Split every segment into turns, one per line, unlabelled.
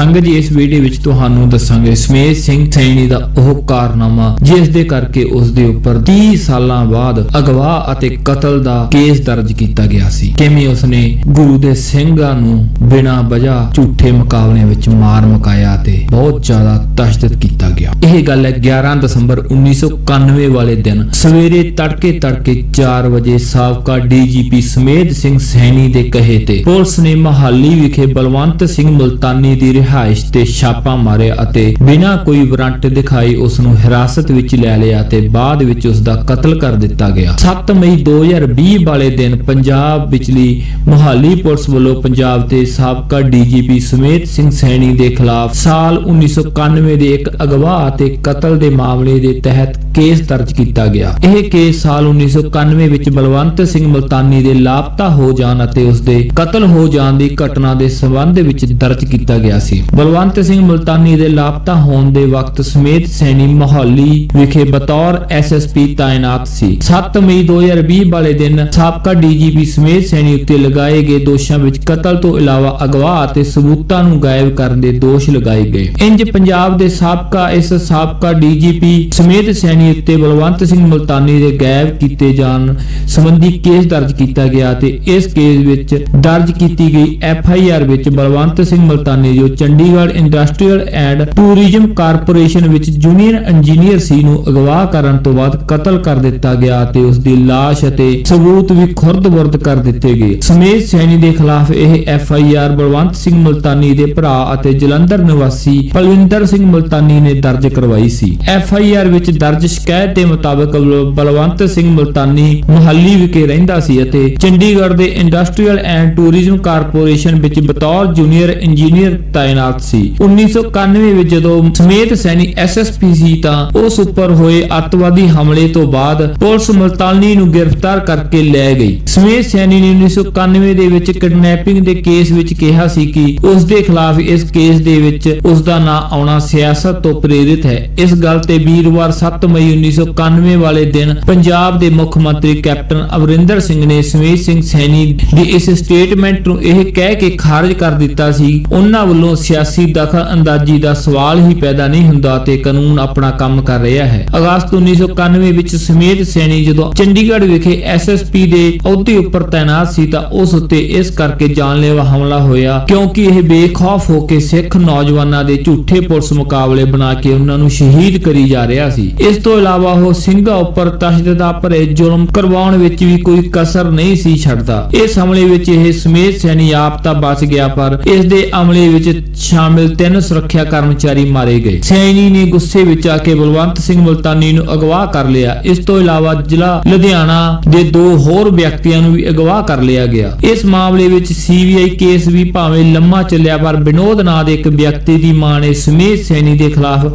ਸੰਗਤ ਜੀ ਇਸ ਵੀਡੀਓ ਵਿੱਚ ਤੁਹਾਨੂੰ ਦੱਸਾਂਗੇ। ਸਮੇਤ ਸਿੰਘ ਸੈਣੀ ਦਾ ਉਹ ਕਾਰਨਾਮਾ, ਜਿਸ ਦੇ ਕਰਕੇ ਉਸ ਦੇ ਉੱਪਰ 30 ਸਾਲਾਂ ਬਾਅਦ ਅਗਵਾ ਅਤੇ ਕਤਲ ਦਾ ਕੇਸ ਦਰਜ ਕੀਤਾ ਗਿਆ ਸੀ। ਕਿਵੇਂ ਉਸਨੇ ਗੁਰੂ ਦੇ ਸਿੰਘਾਂ ਨੂੰ ਬਿਨਾਂ ਵਜ੍ਹਾ ਝੂਠੇ ਮੁਕਾਬਲਿਆਂ ਵਿੱਚ ਮਾਰ ਮੁਕਾਇਆ ਤੇ ਬਹੁਤ ਜ਼ਿਆਦਾ ਤਸ਼ੱਦਦ ਕੀਤਾ ਗਿਆ। ਇਹ ਗੱਲ ਹੈ 11 ਦਸੰਬਰ 1991 ਵਾਲੇ ਦਿਨ, ਸਵੇਰੇ ਤੜਕੇ ਤੜਕੇ 4 ਵਜੇ ਸਾਬਕਾ ਡੀਜੀਪੀ ਸਮੇਧ ਸਿੰਘ ਸੈਣੀ ਦੇ ਕਹੇ ਤੇ ਪੁਲਿਸ ਨੇ ਮਹਾਲੀ ਵਿਖੇ ਬਲਵੰਤ ਸਿੰਘ ਮੁਲਤਾਨੀ ਦੀ ਰਿਹਾਇਸ਼ ਤੇ ਛਾਪਾ ਮਾਰਿਆ ਅਤੇ ਬਿਨਾਂ ਕੋਈ ਵਾਰੰਟ ਦਿਖਾਈ ਉਸ ਨੂੰ ਹਿਰਾਸਤ ਵਿੱਚ ਲੈ ਲਿਆ ਤੇ ਬਾਅਦ ਵਿੱਚ ਉਸ ਦਾ ਕਤਲ ਕਰ ਦਿੱਤਾ ਗਿਆ। 7 ਮਈ 2020 ਵਾਲੇ ਦਿਨ ਪੰਜਾਬ ਵਿਚਲੀ ਮੁਹਾਲੀ ਪੁਲਿਸ ਵੱਲੋਂ ਪੰਜਾਬ ਦੇ ਸਾਬਕਾ ਡੀਜੀਪੀ ਸੁਮੇਤ ਸਿੰਘ ਸੈਣੀ ਦੇ ਖਿਲਾਫ ਸਾਲ 1991 ਦੇ ਇੱਕ ਅਗਵਾ ਅਤੇ ਕਤਲ ਦੇ ਮਾਮਲੇ ਦੇ ਤਹਿਤ ਕੇਸ ਦਰਜ ਕੀਤਾ ਗਿਆ। ਇਹ ਕੇਸ ਸਾਲ 1991 ਵਿੱਚ ਬਲਵੰਤ ਸਿੰਘ ਮਲਤਾਨੀ ਦੇ ਲਾਪਤਾ ਹੋ ਜਾਣ ਅਤੇ ਉਸ ਦੇ ਕਤਲ ਹੋ ਜਾਣ ਦੀ ਘਟਨਾ ਦੇ ਸਬੰਧ ਵਿੱਚ ਦਰਜ ਕੀਤਾ ਗਿਆ ਸੀ। ਬਲਵੰਤ ਸਿੰਘ ਮਲਤਾਨੀ ਦੇ ਲਾਪਤਾ ਹੋਣ ਦੇ ਵਕਤ ਸਮੇਤ ਸੈਣੀ ਮੋਹਾਲੀ ਵਿਖੇ ਬਤੌਰ ਐਸਐਸਪੀ ਤਾਇਨਾਤ ਸੀ। 7 ਮਈ 2020 ਵਾਲੇ ਦਿਨ ਸਾਬਕਾ ਡੀਜੀਪੀ ਸਮੇਤ ਸੈਣੀ ਉੱਤੇ ਲਗਾਏ ਗਏ ਦੋਸ਼ਾਂ ਵਿੱਚ ਕਤਲ ਤੋਂ ਇਲਾਵਾ ਅਗਵਾ ਅਤੇ ਸਬੂਤਾਂ ਨੂੰ ਗਾਇਬ ਕਰਨ ਦੇ ਦੋਸ਼ ਲਗਾਏ ਗਏ। ਇੰਜ ਪੰਜਾਬ ਦੇ ਸਾਬਕਾ, ਇਸ ਸਾਬਕਾ ਡੀਜੀਪੀ ਸਮੇਤ ਸੈਣੀ ਉੱਤੇ ਬਲਵੰਤ ਸਿੰਘ ਮਲਤਾਨੀ ਦੇ ਗਾਇਬ ਕੀਤੇ ਜਾਣ ਸੰਬੰਧੀ ਕੇਸ ਦਰਜ ਕੀਤਾ ਗਿਆ ਤੇ ਇਸ ਕੇਸ ਵਿੱਚ ਦਰਜ ਕੀਤੀ ਗਈ ਐਫ ਆਈ ਆਰ ਵਿੱਚ ਬਲਵੰਤ ਸਿੰਘ ਮਲਤਾਨੀ ਜੋ Chandigarh industrial and tourism corporation ਵਿੱਚ ਜੂਨੀਅਰ ਇੰਜੀਨੀਅਰ ਸੀ ਨੂੰ ਅਗਵਾ ਕਰਨ ਤੋਂ ਬਾਅਦ ਕਤਲ ਕਰ ਦਿੱਤਾ ਗਿਆ ਤੇ ਉਸ ਦੀ ਲਾਸ਼ ਅਤੇ ਸਬੂਤ ਵੀ ਖੁਰਦ-ਬੁਰਦ ਕਰ ਦਿੱਤੇ ਗਏ। ਸਮੇਤ ਸੈਣੀ ਦੇ ਖਿਲਾਫ ਇਹ F I R Balwant Singh Multani ਦੇ ਭਰਾ ਅਤੇ ਜਲੰਧਰ ਨਿਵਾਸੀ ਪਲਵਿੰਦਰ ਸਿੰਘ ਮਲਤਾਨੀ ਨੇ ਦਰਜ ਕਰਵਾਈ ਸੀ। ਐਫ ਆਈ ਆਰ ਵਿੱਚ ਦਰਜ ਸ਼ਿਕਾਇਤ ਦੇ ਮੁਤਾਬਕ ਬਲਵੰਤ ਸਿੰਘ ਮਲਤਾਨੀ ਮੁਹੱਲੀ ਵਿਖੇ ਰਹਿੰਦਾ ਸੀ ਅਤੇ ਚੰਡੀਗੜ੍ਹ ਦੇ ਇੰਡਸਟਰੀਅਲ ਐਂਡ ਟੂਰਿਜ਼ਮ ਕਾਰਪੋਰੇਸ਼ਨ ਵਿੱਚ ਬਤੌਰ ਜੂਨੀਅਰ ਇੰਜੀਨੀਅਰ ਤਾਇਨਾਤ ਸੀ। 1991 ਵਿੱਚ ਜਦੋਂ ਸਮੇਤ ਸੈਣੀ ਐਸਐਸਪੀ ਸੀ ਤਾਂ ਉਸ ਉੱਪਰ ਹੋਏ ਅੱਤਵਾਦੀ ਹਮਲੇ ਤੋਂ ਬਾਅਦ ਪੁਲਿਸ ਮਲਤਾਨੀ ਨੂੰ ਗ੍ਰਿਫਤਾਰ ਕਰਕੇ ਲੈ ਗਈ। ਸਮੇਤ ਸੈਣੀ ਨੇ 1991 ਦੇ ਵਿੱਚ ਕਿਡਨੈਪਿੰਗ ਦੇ ਕੇਸ ਵਿੱਚ ਕਿਹਾ ਸੀ ਕਿ ਉਸ ਦੇ ਖਿਲਾਫ ਇਸ ਕੇਸ ਦੇ ਵਿੱਚ ਉਸ ਦਾ ਨਾਂ ਆਉਣਾ ਸਿਆਸਤ ਤੋਂ ਪ੍ਰੇਰਿਤ ਹੈ। ਇਸ ਗੱਲ ਤੇ ਵੀਰਵਾਰ 7 ਮਈ 1991 ਵਾਲੇ ਦਿਨ ਪੰਜਾਬ ਦੇ ਮੁੱਖ ਮੰਤਰੀ ਕੈਪਟਨ ਅਮਰਿੰਦਰ ਸਿੰਘ ਨੇ ਸਮੇਤ ਸਿੰਘ ਸੈਣੀ ਦੀ ਇਸ ਸਟੇਟਮੈਂਟ ਨੂੰ ਇਹ ਕਹਿ ਕੇ ਖਾਰਜ ਕਰ ਦਿੱਤਾ ਸੀ। ਉਹਨਾਂ ਵੱਲੋਂ ਸਿਆਸੀ ਦਖਲ ਅੰਦਾਜ਼ੀ ਦਾ ਸਵਾਲ ਹੀ ਪੈਦਾ ਨਹੀਂ ਹੁੰਦਾ ਤੇ ਕਾਨੂੰਨ ਆਪਣਾ ਕੰਮ ਕਰ ਰਿਹਾ ਹੈ। ਅਗਸਤ 1991 ਵਿੱਚ ਸਮੇਤ ਸੈਣੀ ਜਦੋਂ ਚੰਡੀਗੜ੍ਹ ਵਿਖੇ ਐਸਐਸਪੀ ਦੇ ਅਹੁਦੇ ਉੱਪਰ ਤਾਇਨਾਤ ਸੀ ਤਾਂ ਉਸ ਉੱਤੇ ਇਸ ਕਰਕੇ ਜਾਨਲੇਵਾ ਹਮਲਾ ਹੋਇਆ ਕਿਉਂਕਿ ਇਹ ਬੇਖੌਫ ਹੋ ਕੇ ਸਿੱਖ ਨੌਜਵਾਨਾਂ ਦੇ ਝੂਠੇ ਪੁਲਿਸ ਮੁਕਾਬਲੇ ਬਣਾ ਕੇ ਉਹਨਾਂ ਨੂੰ ਸ਼ਹੀਦ ਕਰੀ ਜਾ ਰਿਹਾ ਸੀ। ਇਸ ਤੋਂ ਇਲਾਵਾ ਉਹ ਸਿੰਘਾਂ ਉੱਪਰ ਤਸ਼ੱਦਦ ਭਰੇ ਜ਼ੁਲਮ ਕਰਵਾਉਣ ਵਿੱਚ ਵੀ ਕੋਈ ਕਸਰ ਨਹੀਂ ਸੀ ਛੱਡਦਾ। ਇਸ ਹਮਲੇ ਵਿੱਚ ਇਹ ਸਮੇਤ ਸੈਣੀ ਆਪ ਤਾਂ ਬਚ ਗਿਆ, ਪਰ ਇਸ ਦੇ ਅਮਲੇ ਵਿੱਚ ਸ਼ਾਮਿਲ ਤਿੰਨ ਸੁਰੱਖਿਆ ਕਰਮਚਾਰੀ ਮਾਰੇ ਗਏ। ਸੈਣੀ ਨੇ ਗੁੱਸੇ ਵਿੱਚ ਆ ਕੇ ਬਲਵੰਤ ਸਿੰਘ ਮੁਲਤਾਨੀ ਨੂੰ ਅਗਵਾ ਕਰ ਲਿਆ। ਇਸ ਤੋਂ ਇਲਾਵਾ ਜ਼ਿਲ੍ਹਾ ਲੁਧਿਆਣਾ ਦੇ ਦੋ ਹੋਰ ਵਿਅਕਤੀਆਂ ਨੂੰ ਵੀ ਅਗਵਾ ਕਰ ਲਿਆ ਗਿਆ। ਇਸ ਮਾਮਲੇ ਵਿੱਚ ਸੀਬੀਆਈ ਕੇਸ ਵੀ ਭਾਵੇਂ ਲੰਮਾ ਚੱਲਿਆ, ਪਰ ਵਿਨੋਦ ਨਾਂ ਦੇ ਇੱਕ ਵਿਅਕਤੀ ਦੀ ਮਾਂ ਨੇ ਸਮੇਤ ਸੈਣੀ ਦੇ ਖਿਲਾਫ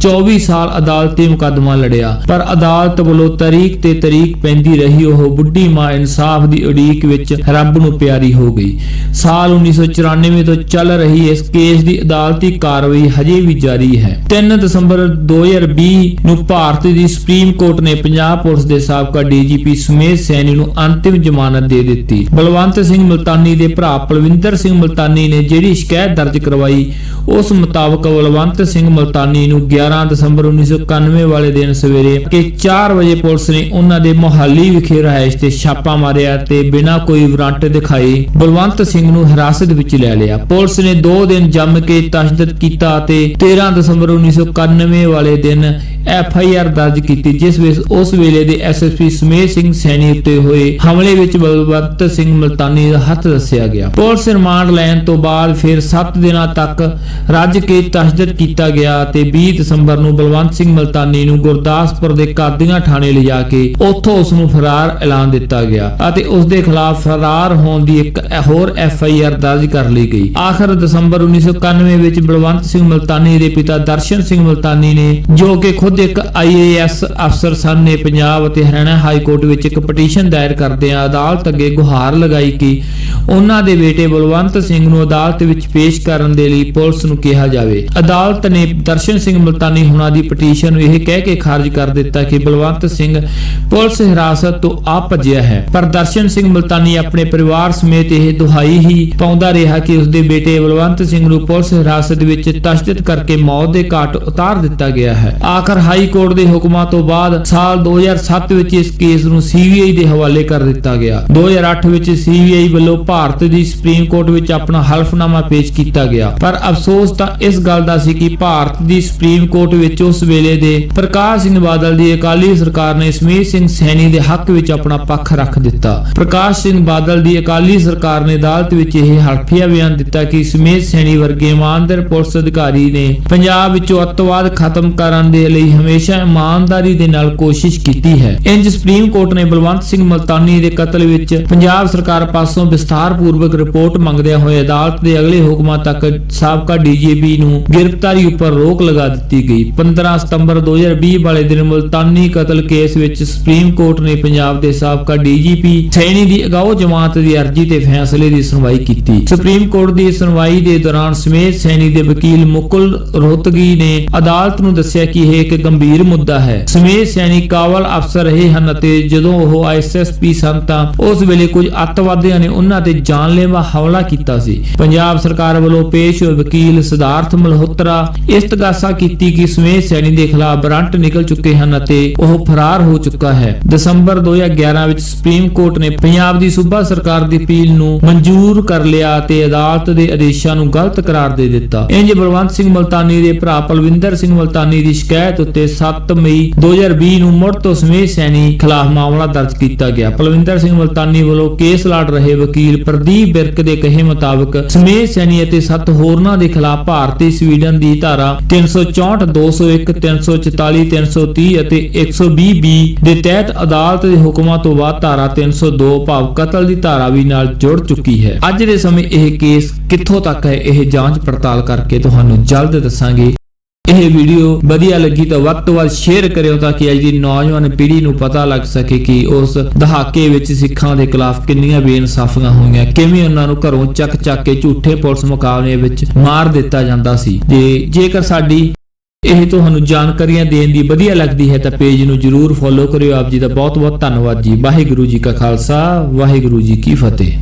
24 ਸਾਲ ਅਦਾਲਤੀ ਮੁਕੱਦਮਾ ਲੜਿਆ, ਪਰ ਅਦਾਲਤ ਵੱਲੋਂ ਤਰੀਕ ਤੇ ਤਰੀਕ ਪੈਂਦੀ ਰਹੀ ਉਹ ਬੁੱਢੀ ਮਾਂ ਇਨਸਾਫ ਦੀ ਉਡੀਕ ਵਿੱਚ ਰੱਬ ਨੂੰ ਪਿਆਰੀ ਹੋ ਗਈ। ਸਾਲ 1994 ਤੋਂ ਚੱਲ ਰਹੀ ਇਸ ਕੇਸ ਦੀ ਅਦਾਲਤੀ ਕਾਰਵਾਈ ਹਜੇ ਵੀ ਜਾਰੀ ਹੈ। 3 ਦਸੰਬਰ 2020 ਨੂੰ ਭਾਰਤ ਦੀ ਸੁਪਰੀਮ ਕੋਰਟ ਨੇ ਪੰਜਾਬ ਪੁਲਿਸ ਦੇ ਸਾਬਕਾ ਡੀਜੀਪੀ ਸੁਮੇਸ਼ ਸੈਣੀ ਨੂੰ ਅੰਤਿਮ ਜ਼ਮਾਨਤ ਦੇ ਦਿੱਤੀ। ਬਲਵੰਤ ਸਿੰਘ ਮਲਤਾਨੀ ਦੇ ਭਰਾ ਪਲਵਿੰਦਰ ਸਿੰਘ ਮਲਤਾਨੀ ਨੇ ਜਿਹੜੀ ਸ਼ਿਕਾਇਤ ਦਰਜ ਕਰਵਾਈ, ਉਸ ਮੁਤਾਬਕ ਬਲਵੰਤ ਸਿੰਘ ਮਲਤਾਨੀ ਨੂੰ 11 ਦਸੰਬਰ 1991 ਵਾਲੇ ਦਿਨ ਸਵੇਰੇ ਕਿ 4 ਵਜੇ ਪੁਲਿਸ ਨੇ ਉਹਨਾਂ ਦੇ ਮੁਹਾਲੀ ਵਿਖੇ ਰਹਾਇਸ਼ ਤੇ ਛਾਪਾ ਮਾਰਿਆ ਤੇ ਬਿਨਾਂ ਕੋਈ ਵਾਰੰਟ ਦਿਖਾਏ ਬਲਵੰਤ ਸਿੰਘ ਨੂੰ ਹਿਰਾਸਤ ਵਿੱਚ ਲੈ ਲਿਆ। ਪੁਲਿਸ ਨੇ 2 ਦਿਨ ਜੰਮ ਕੇ ਤਸ਼ੱਦਦ ਕੀਤਾ ਤੇ 13 ਦਸੰਬਰ 1991 ਵਾਲੇ ਦਿਨ ਐਫ ਆਈ ਆਰ ਦਰਜ ਕੀਤੀ, ਜਿਸ ਵਿੱਚ ਉਸ ਵੇਲੇ ਦੇ ਐਸਐਸਪੀ ਸਮੇਤ ਸਿੰਘ ਸੈਣੀ ਉੱਤੇ ਹੋਏ ਹਮਲੇ ਵਿੱਚ ਬਲਵੰਤ ਸਿੰਘ ਮਲਤਾਨੀ ਦਾ ਹੱਥ ਦੱਸਿਆ ਗਿਆ। ਪੁਲਿਸ ਰਿਮਾਂਡ ਲੈਣ ਤੋਂ ਬਾਅਦ ਫਿਰ 7 ਦਿਨਾਂ ਤੱਕ ਰੱਜ ਕੇ ਤਸ਼ੱਦਦ ਕੀਤਾ ਗਿਆ ਤੇ 20 ਦਸੰਬਰ ਨੂੰ ਬਲਵੰਤ ਸਿੰਘ ਮਲਤਾਨੀ ਨੂੰ ਗੁਰਦਾਸਪੁਰ ਦੇ ਕਾਦੀਆਂ ਥਾਣੇ ਲਿਜਾ ਕੇ ਉੱਥੋਂ ਉਸ ਨੂੰ ਫਰਾਰ ਐਲਾਨ ਦਿੱਤਾ ਗਿਆ ਅਤੇ ਉਸ ਦੇ ਖਿਲਾਫ ਫਰਾਰ ਹੋਣ ਦੀ ਇੱਕ ਹੋਰ ਐਫ ਆਈ ਆਰ ਦਰਜ ਕਰ ਲਈ ਗਈ। ਆਖਰ ਦਸੰਬਰ 1991 ਵਿੱਚ ਬਲਵੰਤ ਸਿੰਘ ਮਲਤਾਨੀ ਦੇ ਪਿਤਾ ਦਰਸ਼ਨ ਸਿੰਘ ਮਲਤਾਨੀ ਨੇ ਜੋ ਕਿ ਖੁਦ ਖੁਦ ਇੱਕ ਆਈਏਐਸ ਅਫਸਰ ਸਨ ਨੇ ਪੰਜਾਬ ਅਤੇ ਹਰਿਆਣਾ ਹਾਈ ਕੋਰਟ ਵਿੱਚ ਇੱਕ ਪਟੀਸ਼ਨ ਦਾਇਰ ਕਰਦਿਆਂ ਅਦਾਲਤ ਅੱਗੇ ਗੁਹਾਰ ਲਗਾਈ ਕਿ ਉਹਨਾਂ ਦੇ ਬੇਟੇ ਬਲਵੰਤ ਸਿੰਘ ਨੂੰ ਅਦਾਲਤ ਵਿੱਚ ਪੇਸ਼ ਕਰਨ ਦੇ ਲਈ ਪੁਲਿਸ ਨੂੰ ਕਿਹਾ ਜਾਵੇ। ਅਦਾਲਤ ਨੇ ਦਰਸ਼ਨ ਸਿੰਘ ਮਲਤਾਨੀ ਹੁਣਾਂ ਦੀ ਪਟੀਸ਼ਨ ਨੂੰ ਇਹ ਕਹਿ ਕੇ ਖਾਰਜ ਕਰ ਦਿੱਤਾ ਕਿ ਬਲਵੰਤ ਸਿੰਘ ਪੁਲਿਸ ਹਿਰਾਸਤ ਤੋਂ ਆ ਭੱਜਿਆ ਹੈ। ਪਰ ਦਰਸ਼ਨ ਸਿੰਘ ਮਲਤਾਨੀ ਆਪਣੇ ਪਰਿਵਾਰ ਸਮੇਤ ਇਹ ਦੁਹਾਈ ਹੀ ਪਾਉਂਦਾ ਰਿਹਾ ਕਿ ਉਸਦੇ ਬੇਟੇ ਬਲਵੰਤ ਸਿੰਘ ਨੂੰ ਪੁਲਿਸ ਹਿਰਾਸਤ ਵਿੱਚ ਤਸ਼ੱਦਦ ਕਰਕੇ ਮੌਤ ਦੇ ਘਾਟ ਉਤਾਰ ਦਿੱਤਾ ਗਿਆ ਹੈ। ਆਖਰ ਹਾਈ ਕੋਰਟ ਦੇ ਹੁਕਮਾਂ ਤੋਂ ਬਾਅਦ ਸਾਲ 2007 ਵਿੱਚ ਇਸ ਕੇਸ ਨੂੰ ਸੀਬੀਆਈ ਦੇ ਹਵਾਲੇ ਕਰ ਦਿੱਤਾ ਗਿਆ। 2008 ਵਿੱਚ ਸੀਬੀਆਈ ਵੱਲੋਂ ਭਾਰਤ ਦੀ ਸੁਪਰੀਮ ਕੋਰਟ ਵਿੱਚ ਆਪਣਾ ਹਲਫਨਾਮਾ ਪੇਸ਼ ਕੀਤਾ ਗਿਆ। ਪਰ ਅਫਸੋਸ ਤਾਂ ਇਸ ਗੱਲ ਦਾ ਸੀ ਕਿ ਭਾਰਤ ਦੀ ਸੁਪਰੀਮ ਕੋਰਟ ਵਿੱਚ ਉਸ ਵੇਲੇ ਦੇ ਪ੍ਰਕਾਸ਼ ਸਿੰਘ ਬਾਦਲ ਦੀ ਅਕਾਲੀ ਸਰਕਾਰ ਨੇ ਸਮੀਰ ਸਿੰਘ ਸੈਣੀ ਦੇ ਹੱਕ ਵਿੱਚ ਆਪਣਾ ਪੱਖ ਰੱਖ ਦਿੱਤਾ। ਪ੍ਰਕਾਸ਼ ਸਿੰਘ ਬਾਦਲ ਦੀ ਅਕਾਲੀ ਸਰਕਾਰ ਨੇ ਅਦਾਲਤ ਵਿੱਚ ਇਹ ਹਲਫੀਆ ਬਿਆਨ ਦਿੱਤਾ ਕਿ ਸਮੀਰ ਸੈਣੀ ਵਰਗੇ ਇਮਾਨਦਾਰ ਪੁਲਿਸ ਅਧਿਕਾਰੀ ਨੇ ਪੰਜਾਬ ਵਿੱਚੋਂ ਅੱਤਵਾਦ ਖਤਮ ਕਰਨ ਦੇ ਲਈ ਹਮੇਸ਼ਾ ਇਮਾਨਦਾਰੀ ਦੇ ਨਾਲ ਕੋਸ਼ਿਸ਼ ਕੀਤੀ ਹੈ। ਇੰਜ ਸੁਪਰੀਮ ਕੋਰਟ ਨੇ ਬਲਵੰਤ ਸਿੰਘ ਮਲਤਾਨੀ ਦੇ ਕਤਲ ਵਿੱਚ ਪੰਜਾਬ ਸਰਕਾਰ ਪਾਸੋਂ ਵਿਸਥਾਰਪੂਰਵਕ ਰਿਪੋਰਟ ਮੰਗਦਿਆਂ ਹੋਏ ਅਦਾਲਤ ਦੇ ਅਗਲੇ ਹੁਕਮਾਂ ਤੱਕ ਸਾਬਕਾ ਡੀਜੀਪੀ ਨੂੰ ਗ੍ਰਿਫਤਾਰੀ ਉੱਪਰ ਰੋਕ ਲਗਾ ਦਿੱਤੀ ਗਈ। 15 ਸਤੰਬਰ 2020 ਵਾਲੇ ਦਿਨ ਮਲਤਾਨੀ ਕਤਲ ਕੇਸ ਵਿੱਚ ਸੁਪਰੀਮ ਕੋਰਟ ਨੇ ਪੰਜਾਬ ਦੇ ਸਾਬਕਾ ਡੀਜੀਪੀ ਸੈਣੀ ਦੀ ਅਗਾਓ ਜਮਾਤ ਦੀ ਅਰਜ਼ੀ ਤੇ ਫੈਸਲੇ ਦੀ ਸੁਣਵਾਈ ਕੀਤੀ। ਸੁਪਰੀਮ ਕੋਰਟ ਦੀ ਸੁਣਵਾਈ ਦੇ ਦੌਰਾਨ ਸਮੇਤ ਸੈਣੀ ਦੇ ਵਕੀਲ ਮੁਕੁਲ ਰੋਹਤਗੀ ਨੇ ਅਦਾਲਤ ਨੂੰ ਦੱਸਿਆ ਕਿ ਇਹ ਇੱਕ ਗੰਭੀਰ ਮੁੱਦਾ ਹੈ। ਸਮੇਤ ਸੈਣੀ ਕਾਬਲ ਅਫਸਰ ਰਹੇ ਹਨ ਅਤੇ ਜਦੋਂ ਉਹ ਆਈਐਸਐਸਪੀ ਸਨ ਤਾਂ ਉਸ ਵੇਲੇ ਕੁਝ ਅੱਤਵਾਦੀਆਂ ਨੇ ਉਹਨਾਂ ਤੇ ਜਾਨਲੇਵਾ ਹਮਲਾ ਕੀਤਾ ਸੀ। ਪੰਜਾਬ ਸਰਕਾਰ ਵੱਲੋਂ ਪੇਸ਼ ਹੋਏ ਵਕੀਲ ਸਿਧਾਰਥ ਮਲਹੋਤਰਾ ਇਸਤਗਾਸਾ ਕੀਤੀ ਕਿ ਸਮੇਤ ਸੈਣੀ ਦੇ ਖਿਲਾਫ ਵਾਰੰਟ ਨਿਕਲ ਚੁੱਕੇ ਹਨ ਅਤੇ ਉਹ ਫਰਾਰ ਹੋ ਚੁੱਕਾ ਹੈ। ਦਸੰਬਰ 2011 ਵਿੱਚ ਸੁਪਰੀਮ ਕੋਰਟ ਨੇ ਪੰਜਾਬ ਦੀ ਸੂਬਾ ਸਰਕਾਰ ਦੀ ਅਪੀਲ ਨੂੰ ਮਨਜ਼ੂਰ ਕਰ ਲਿਆ ਤੇ ਅਦਾਲਤ ਦੇ ਆਦੇਸ਼ਾਂ ਨੂੰ ਗਲਤ ਕਰਾਰ ਦੇ ਦਿੱਤਾ। ਇੰਜ ਬਲਵੰਤ ਸਿੰਘ ਮਲਤਾਨੀ ਦੇ ਭਰਾ ਪਲਵਿੰਦਰ ਸਿੰਘ ਮਲਤਾਨੀ ਦੀ ਸ਼ਿਕਾਇਤ ਉੱਤੇ 7 ਮਈ 2020 ਨੂੰ ਮੁੜ ਤੋਂ ਸਮੇਤ ਸੈਣੀ ਖਿਲਾਫ ਮਾਮਲਾ ਦਰਜ ਕੀਤਾ ਗਿਆ। ਪਲਵਿੰਦਰ ਸਿੰਘ ਮਲਤਾਨੀ ਵੱਲੋਂ ਕੇਸ ਲੜ ਰਹੇ ਵਕੀਲ ਪ੍ਰਦੀਪ ਬਿਰਕ ਦੇ ਕਹੇ ਮੁਤਾਬਕ ਸਮੇਤ ਸੈਣੀ ਅਤੇ 7 ਹੋਰਨਾਂ ਦੇ ਖਿਲਾਫ ਭਾਰਤੀ ਸਵੀਡਨ ਦੀ ਧਾਰਾ 364 201 344 330 ਅਤੇ 120 ਬੀ ਦੇ ਤਹਿਤ ਅਦਾਲਤ ਦੇ ਹੁਕਮਾਂ ਤੋਂ ਬਾਅਦ ਧਾਰਾ 302 ਭਾਵ ਕਤਲ ਦੀ ਧਾਰਾ ਵੀ ਨਾਲ ਜੁੜ ਚੁੱਕੀ ਹੈ। ਅੱਜ ਦੇ ਸਮੇਂ ਇਹ ਕੇਸ ਕਿੱਥੋਂ ਤੱਕ ਹੈ, ਇਹ ਜਾਂਚ ਪੜਤਾਲ ਕਰਕੇ ਤੁਹਾਨੂੰ ਜਲਦ ਦੱਸਾਂਗੇ। ਇਹ ਵੀਡੀਓ ਵਧੀਆ ਲੱਗੀ ਤਾਂ ਵੱਧ ਤੋਂ ਵੱਧ ਸ਼ੇਅਰ ਕਰਿਓ ਤਾਂ ਕਿ ਅੱਜ ਦੀ ਨੌਜਵਾਨ ਪੀੜ੍ਹੀ ਨੂੰ ਪਤਾ ਲੱਗ ਸਕੇ ਕਿ ਉਸ ਦਹਾਕੇ ਵਿੱਚ ਸਿੱਖਾਂ ਦੇ ਖਿਲਾਫ ਕਿੰਨੀਆਂ ਬੇਇਨਸਾਫੀਆਂ ਹੋਈਆਂ, ਕਿਵੇਂ ਉਹਨਾਂ ਨੂੰ ਘਰੋਂ ਚੱਕ ਚੱਕ ਕੇ ਝੂਠੇ ਪੁਲਿਸ ਮੁਕਾਬਲੇ ਵਿੱਚ ਮਾਰ ਦਿੱਤਾ ਜਾਂਦਾ ਸੀ। ਤੇ ਜੇਕਰ ਸਾਡੀ ਇਹ ਤੁਹਾਨੂੰ ਜਾਣਕਾਰੀਆਂ ਦੇਣ ਦੀ ਵਧੀਆ ਲੱਗਦੀ ਹੈ ਤਾਂ ਪੇਜ ਨੂੰ ਜਰੂਰ ਫੋਲੋ ਕਰਿਓ। ਆਪ ਜੀ ਦਾ ਬਹੁਤ ਬਹੁਤ ਧੰਨਵਾਦ ਜੀ। ਵਾਹਿਗੁਰੂ ਜੀ ਕਾ ਖਾਲਸਾ, ਵਾਹਿਗੁਰੂ ਜੀ ਕੀ ਫਤਿਹ।